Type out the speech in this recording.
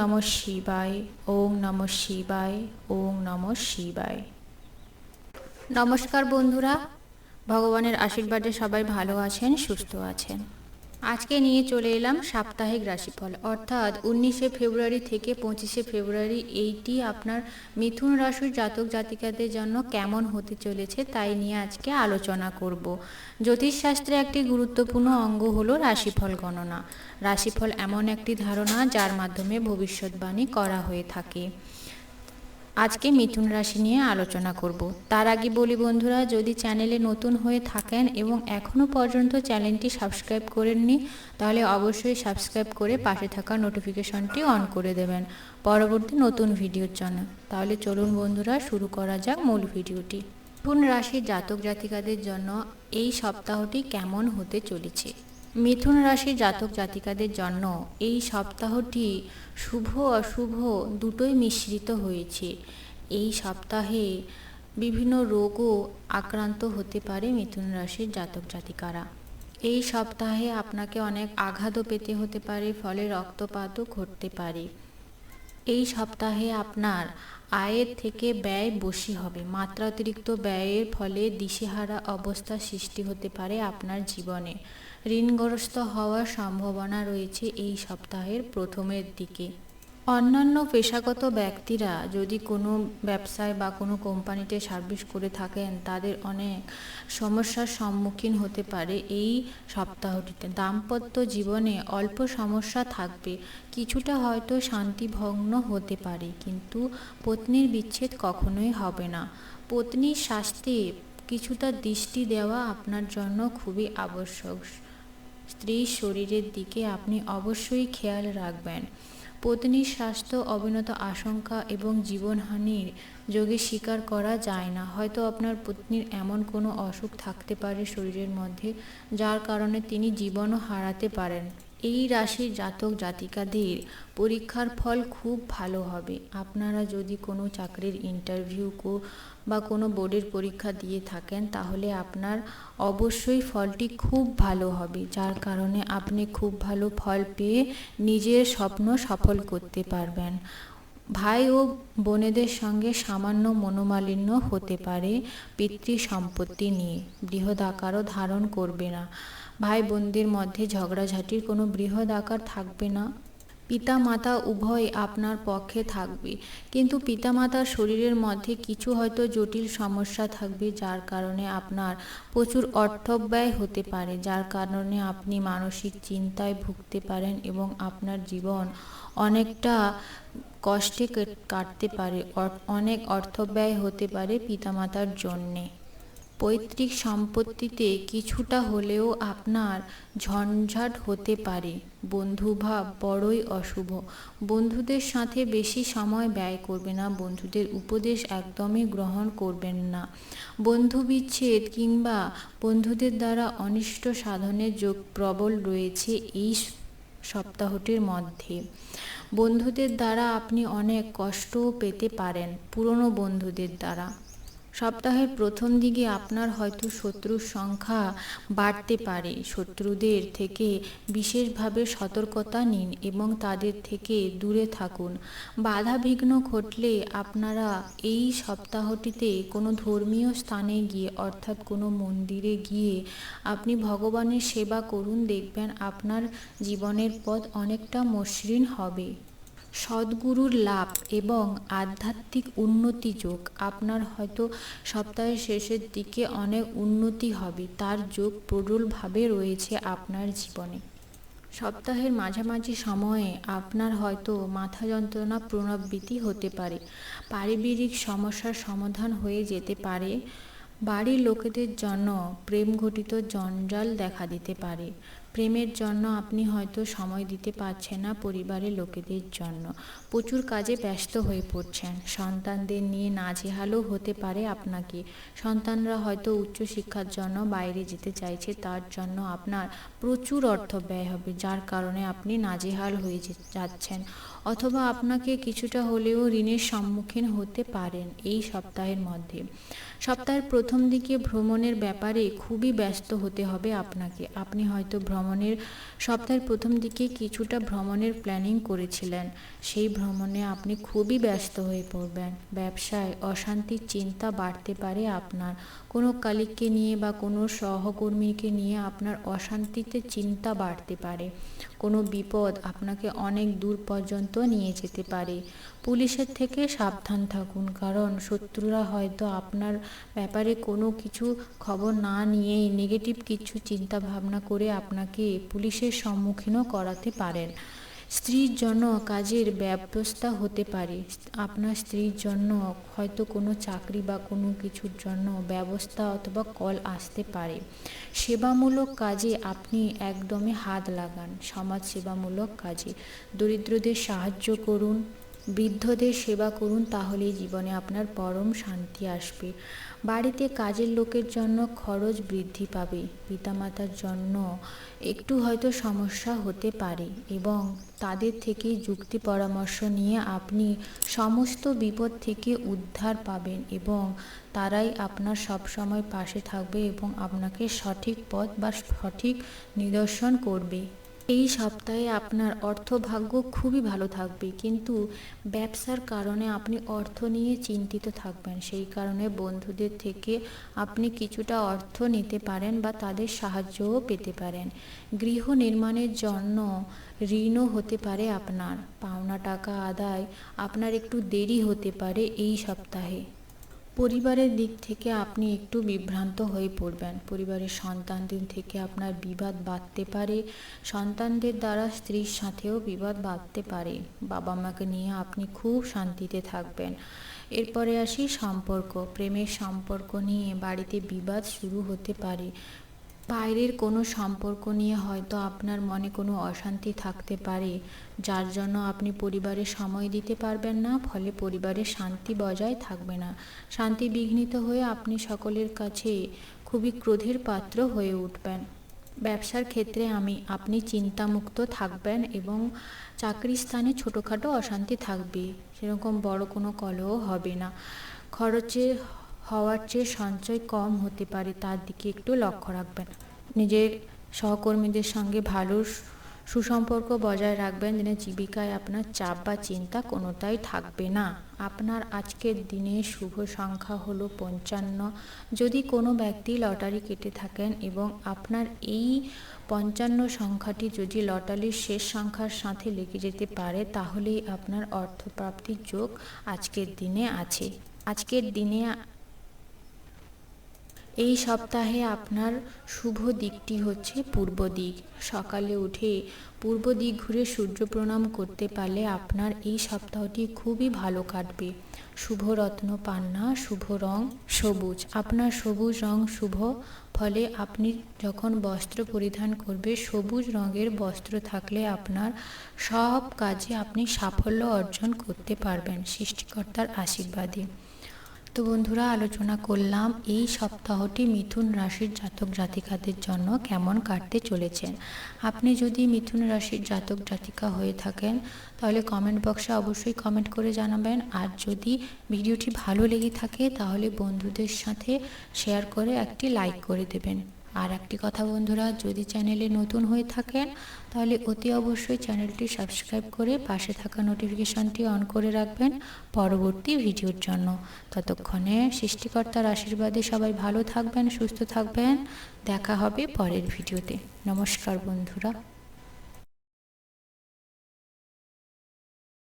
নম শিবায়, ওং নম শিবায়, ওং নম শিবায়। নমস্কার বন্ধুরা, ভগবানের আশীর্বাদে সবাই ভালো আছেন, সুস্থ আছেন। আজকে নিয়ে চলে এলাম সাপ্তাহিক রাশিফল। অর্থাৎ উনিশে ফেব্রুয়ারি থেকে পঁচিশে ফেব্রুয়ারি এইটি আপনার মিথুন রাশির জাতক জাতিকাদের জন্য কেমন হতে চলেছে তাই নিয়ে আজকে আলোচনা করব। জ্যোতিষশাস্ত্রে একটি গুরুত্বপূর্ণ অঙ্গ হলো রাশিফল গণনা। রাশিফল এমন একটি ধারণা যার মাধ্যমে ভবিষ্যৎবাণী করা হয়ে থাকে। আজকে মিথুন রাশি নিয়ে আলোচনা করব। তার আগে বলি বন্ধুরা, যদি চ্যানেলে নতুন হয়ে থাকেন এবং এখনও পর্যন্ত চ্যানেলটি সাবস্ক্রাইব করেননি, তাহলে অবশ্যই সাবস্ক্রাইব করে পাশে থাকা নোটিফিকেশনটি অন করে দেবেন পরবর্তী নতুন ভিডিওর জন্য। তাহলে চলুন বন্ধুরা, শুরু করা যাক মূল ভিডিওটি। মিথুন রাশির জাতক জাতিকাদের জন্য এই সপ্তাহটি কেমন হতে চলেছে? মিথুন রাশির জাতক জাতিকাদের জন্য এই সপ্তাহটি শুভ অশুভ দুটোই মিশ্রিত হয়েছে। এই সপ্তাহে বিভিন্ন রোগও আক্রান্ত হতে পারে মিথুন রাশির জাতক জাতিকারা। এই সপ্তাহে আপনাকে অনেক আঘাতও পেতে হতে পারে, ফলে রক্তপাতও ঘটতে পারে। এই সপ্তাহে আপনার আয়ের থেকে ব্যয় বেশি হবে। মাত্রাতিরিক্ত ব্যয়ের ফলে দিশেহারা অবস্থা সৃষ্টি হতে পারে আপনার জীবনে। ঋণগ্রস্ত হওয়ার সম্ভাবনা রয়েছে এই সপ্তাহের প্রথমের দিকে। অন্যান্য পেশাগত ব্যক্তিরা যদি কোনো ব্যবসায় বা কোনো কোম্পানিতে সার্ভিস করে থাকেন, তাদের অনেক সমস্যার সম্মুখীন হতে পারে এই সপ্তাহটিতে। দাম্পত্য জীবনে অল্প সমস্যা থাকবে, কিছুটা হয়তো শান্তিভগ্ন হতে পারে, কিন্তু পত্নীর বিচ্ছেদ কখনোই হবে না। পত্নীর স্বাস্থ্যে কিছুটা দৃষ্টি দেওয়া আপনার জন্য খুবই আবশ্যক। স্ত্রীর শরীরের দিকে আপনি অবশ্যই খেয়াল রাখবেন। পত্নীর স্বাস্থ্য অবিনত আশঙ্কা এবং জীবনহানির যোগে স্বীকার করা যায় না। হয়তো আপনার পত্নীর এমন কোনো অসুখ থাকতে পারে শরীরের মধ্যে, যার কারণে তিনি জীবনও হারাতে পারেন। এই রাশির জাতক জাতিকাদের পরীক্ষার ফল খুব ভালো হবে। আপনারা যদি কোনো চাকরির ইন্টারভিউ কো বা কোনো বোর্ডের পরীক্ষা দিয়ে থাকেন, তাহলে আপনার অবশ্যই ফলটি খুব ভালো হবে, যার কারণে আপনি খুব ভালো ফল পেয়ে নিজের স্বপ্ন সফল করতে পারবেন। ভাই ও বোনেদের সঙ্গে সামান্য মনোমালিন্য হতে পারে পিতৃ সম্পত্তি নিয়ে। বৃহৎ আকারও ধারণ করবে না। ভাই বোনদের মধ্যে ঝগড়াঝাটির কোনো বৃহৎ আকার থাকবে না। পিতা মাতা উভয় আপনার পক্ষে থাকবে। কিন্তু পিতামাতার শরীরের মধ্যে কিছু হয়তো জটিল সমস্যা থাকবে, যার কারণে আপনার প্রচুর অর্থব্যয় হতে পারে, যার কারণে আপনি মানসিক চিন্তায় ভুগতে পারেন এবং আপনার জীবন অনেকটা কষ্টে কাটতে পারে অনেক অর্থব্যয় হতে পারে পিতামাতার জন্যে। পৈতৃক সম্পত্তিতে কিছুটা হলেও আপনার ঝঞ্ঝাট হতে পারে। বন্ধুভাব বড়ই অশুভ। বন্ধুদের সাথে বেশি সময় ব্যয় করবে না। বন্ধুদের উপদেশ একদমই গ্রহণ করবেন না। বন্ধু বিচ্ছেদ কিংবা বন্ধুদের দ্বারা অনিষ্ট সাধনের যোগ প্রবল রয়েছে এই সপ্তাহটির মধ্যে। বন্ধুদের দ্বারা আপনি অনেক কষ্টও পেতে পারেন পুরনো বন্ধুদের দ্বারা। সপ্তাহের প্রথম দিকে আপনার হয়তো শত্রুর সংখ্যা বাড়তে পারে। শত্রুদের থেকে বিশেষভাবে সতর্কতা নিন এবং তাদের থেকে দূরে থাকুন। বাধা বিঘ্ন ঘটলে আপনারা এই সপ্তাহটিতে কোনো ধর্মীয় স্থানে গিয়ে, অর্থাৎ কোনো মন্দিরে গিয়ে আপনি ভগবানের সেবা করুন, দেখবেন আপনার জীবনের পথ অনেকটা মসৃণ হবে। সদ্গুরুর লাভ এবং আধ্যাত্মিক উন্নতি যোগ। আপনার হয়তো সপ্তাহের শেষের দিকে অনেক উন্নতি হবে, তার যোগ প্রবলভাবে রয়েছে আপনার জীবনে। সপ্তাহের মাঝামাঝি সময়ে আপনার হয়তো মাথা যন্ত্রণা পুনরাবৃত্তি হতে পারে, পারিবারিক সমস্যার সমাধান হয়ে যেতে পারে, বাড়ির লোকেদের জন্য প্রেম ঘটিত জঞ্জাল দেখা দিতে পারে প্রেমের জন্য আপনি হয়তো সময় দিতে পারছেন না পরিবারের লোকেদের জন্য। প্রচুর কাজে ব্যস্ত হয়ে পড়ছেন। সন্তানদের নিয়ে নাজেহালও হতে পারে আপনাকে। সন্তানরা হয়তো উচ্চশিক্ষার জন্য বাইরে যেতে চাইছে, তার জন্য আপনার প্রচুর অর্থ ব্যয় হবে, যার কারণে আপনি নাজেহাল হয়ে যাচ্ছেন। অথবা আপনাকে কিছুটা হলেও ঋণের সম্মুখীন হতে পারেন এই সপ্তাহের মধ্যে। সপ্তাহের প্রথম দিকে ভ্রমণের ব্যাপারে খুবই ব্যস্ত হতে হবে আপনাকে। আপনি হয়তো ভ্রমণের, সপ্তাহের প্রথম দিকে কিছুটা ভ্রমণের প্ল্যানিং করেছিলেন। সেই ভ্রমণে আপনি খুবই ব্যস্ত হয়ে পড়বেন। ব্যবসায় অশান্তির চিন্তা বাড়তে পারে আপনার। কোনো কালিককে নিয়ে বা কোনো সহকর্মীকে নিয়ে আপনার অশান্তিতে চিন্তা বাড়তে পারে। কোনো বিপদ আপনাকে অনেক দূর পর্যন্ত নিয়ে যেতে পারে। পুলিশের থেকে সাবধান থাকুন, কারণ শত্রুরা হয়তো আপনার ব্যাপারে কোনো কিছু খবর না নিয়েই নেগেটিভ কিছু চিন্তা ভাবনা করে আপনাকে পুলিশের সম্মুখীনও করাতে পারেন। স্ত্রীর জন্য কাজের ব্যবস্থা হতে পারে। আপনার স্ত্রীর জন্য হয়তো কোনো চাকরি বা কোনো কিছুর জন্য ব্যবস্থা অথবা কল আসতে পারে। সেবামূলক কাজে আপনি একদমই হাত লাগান। সমাজ সেবামূলক কাজে। দরিদ্রদের সাহায্য করুন। বৃদ্ধদের সেবা করুন, তাহলেই জীবনে আপনার পরম শান্তি আসবে। বাড়িতে কাজের লোকের জন্য খরচ বৃদ্ধি পাবে। পিতামাতার জন্য একটু হয়তো সমস্যা হতে পারে এবং তাদের থেকে যুক্তি পরামর্শ নিয়ে আপনি সমস্ত বিপদ থেকে উদ্ধার পাবেন এবং তারাই আপনার সব সময় পাশে থাকবে এবং আপনাকে সঠিক পথ বা সঠিক নিদর্শন করবে। এই সপ্তাহে আপনার অর্থভাগ্য খুবই ভালো থাকবে, কিন্তু ব্যবসার কারণে আপনি অর্থ নিয়ে চিন্তিত থাকবেন। সেই কারণে বন্ধুদের থেকে আপনি কিছুটা অর্থ নিতে পারেন বা তাদের সাহায্যও পেতে পারেন। গৃহ নির্মাণের জন্য ঋণও হতে পারে আপনার। পাওনা টাকা আদায় আপনার একটু দেরি হতে পারে এই সপ্তাহে। পরিবারের দিক থেকে আপনি একটু বিভ্রান্ত হয়ে পড়বেন। পরিবারের সন্তানদের থেকে আপনার বিবাদ বাঁধতে পারে। সন্তানদের দ্বারা স্ত্রীর সাথেও বিবাদ বাঁধতে পারে। বাবা মাকে নিয়ে আপনি খুব শান্তিতে থাকবেন। এরপরে আসি সম্পর্ক। প্রেমের সম্পর্ক নিয়ে বাড়িতে বিবাদ শুরু হতে পারে। বাইরের কোনো সম্পর্ক নিয়ে হয়তো আপনার মনে কোনো অশান্তি থাকতে পারে, যার জন্য আপনি পরিবারে সময় দিতে পারবেন না, ফলে পরিবারে শান্তি বজায় থাকবে না। শান্তি বিঘ্নিত হয়ে আপনি সকলের কাছে খুবই ক্রোধের পাত্র হয়ে উঠবেন। ব্যবসার ক্ষেত্রে আমি, আপনি চিন্তামুক্ত থাকবেন এবং চাকরি স্থানে ছোটোখাটো অশান্তি থাকবে। সেরকম বড় কোনো কলহ হবে না। খরচে হওয়ার চেয়ে সঞ্চয় কম হতে পারে, তার দিকে একটু লক্ষ্য রাখবেন। নিজের সহকর্মীদের সঙ্গে ভালো সুসম্পর্ক বজায় রাখবেন যেন জীবিকায় আপনার চাপ বা চিন্তা কোনোটাই থাকবে না। আপনার আজকের দিনে শুভ সংখ্যা হলো পঞ্চান্ন। যদি কোনো ব্যক্তি লটারি কেটে থাকেন এবং আপনার এই পঞ্চান্ন সংখ্যাটি যদি লটারির শেষ সংখ্যার সাথে লেগে যেতে পারে, তাহলেই আপনার অর্থপ্রাপ্তির যোগ আজকের দিনে আছে। আজকের দিনে এই সপ্তাহে আপনার শুভ দিকটি হচ্ছে পূর্ব দিক। সকালে উঠে পূর্ব দিক ঘুরে সূর্য প্রণাম করতে পারলে আপনার এই সপ্তাহটি খুবই ভালো কাটবে। শুভ রত্ন পান্না, শুভ রং সবুজ। আপনার সবুজ রং শুভ, ফলে আপনি যখন বস্ত্র পরিধান করবে, সবুজ রঙের বস্ত্র থাকলে আপনার সব কাজে আপনি সাফল্য অর্জন করতে পারবেন, সৃষ্টিকর্তার আশীর্বাদে। তো বন্ধুরা, আলোচনা করলাম এই সপ্তাহটি মিথুন রাশির জাতক জাতিকাদের জন্য কেমন কাটতে চলেছেন আপনি যদি মিথুন রাশির জাতক জাতিকা হয়ে থাকেন, তাহলে কমেন্ট বক্সে অবশ্যই কমেন্ট করে জানাবেন। আর যদি ভিডিওটি ভালো লেগে থাকে, তাহলে বন্ধুদের সাথে শেয়ার করে একটি লাইক করে দেবেন। আর একটি কথা বন্ধুরা, যদি চ্যানেলে নতুন হয়ে থাকেন, তাহলে অতি অবশ্যই চ্যানেলটি সাবস্ক্রাইব করে পাশে থাকা নোটিফিকেশনটি অন করে রাখবেন পরবর্তী ভিডিওর জন্য। ততক্ষণে সৃষ্টিকর্তার আশীর্বাদে সবাই ভালো থাকবেন, সুস্থ থাকবেন। দেখা হবে পরের ভিডিওতে। নমস্কার বন্ধুরা।